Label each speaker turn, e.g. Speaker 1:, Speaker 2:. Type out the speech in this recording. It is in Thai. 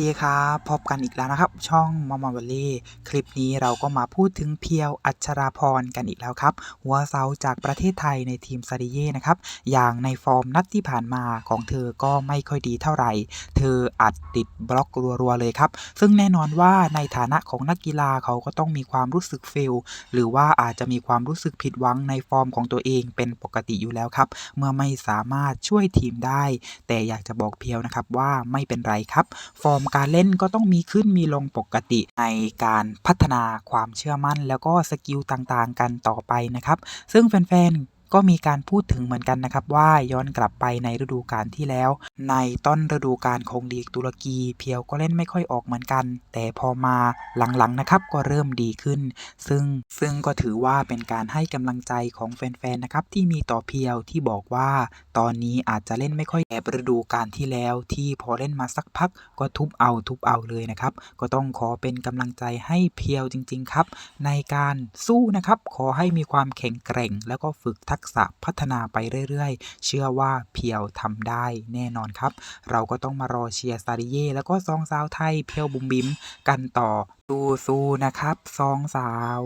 Speaker 1: ดีครับพบกันอีกแล้วนะครับ ช่องมอมอบลลี่คลิปนี้เราก็มาพูดถึงเพียวอัชราพรกันอีกแล้วครับ หัวเสาจากประเทศไทยในทีมซาดิเย่นะครับ อย่างในฟอร์มนัดที่ผ่านมาของเธอก็ไม่ค่อยดีเท่าไหร่ เธออัดติดบล็อกรัวๆเลยครับ ซึ่งแน่นอนว่าในฐานะของนักกีฬาเขาก็ต้องมีความรู้สึกเฟลหรือว่าอาจจะมีความรู้สึกผิดหวังในฟอร์มของตัวเองเป็นปกติอยู่แล้วครับ เมื่อไม่สามารถช่วยทีมได้ แต่อยากจะบอกเพียวนะครับว่าไม่เป็นไรครับฟอร์มการเล่นก็ต้องมีขึ้นมีลงปกติในการพัฒนาความเชื่อมั่น แล้วก็สกิลต่างๆ กันต่อไปนะครับ ซึ่งแฟนๆ ก็มีการพูดถึงเหมือนกันนะครับว่าย้อนกลับไปในฤดูกาลที่แล้ว ในต้นฤดูกาลของลีกตุรกีเพียวก็เล่นไม่ค่อยออกเหมือนกัน แต่พอมาหลังๆนะครับก็เริ่มดีขึ้น ซึ่งซึ่งก็ถือว่าเป็นการให้กำลังใจของแฟนๆนะครับที่มีต่อเพียวที่บอกว่า ตอนนี้อาจจะเล่นไม่ค่อยแบบฤดูกาลที่แล้ว ที่พอเล่นมาสักพักก็ทุบเอาทุบเอาเลยนะครับ ก็ต้องขอเป็นกำลังใจให้เพียวจริง ๆ ครับ ในการสู้นะครับขอให้มีความแข็งแกร่งแล้วก็ฝึกทักษะพัฒนาไปเรื่อยๆ เชื่อว่าเพียวทำได้แน่นอนครับ เราก็ต้องมารอเชียร์ซาดิเย่แล้วก็ซองสาวไทยเพียวบุมบิมกันต่อสู้ๆนะครับซองสาว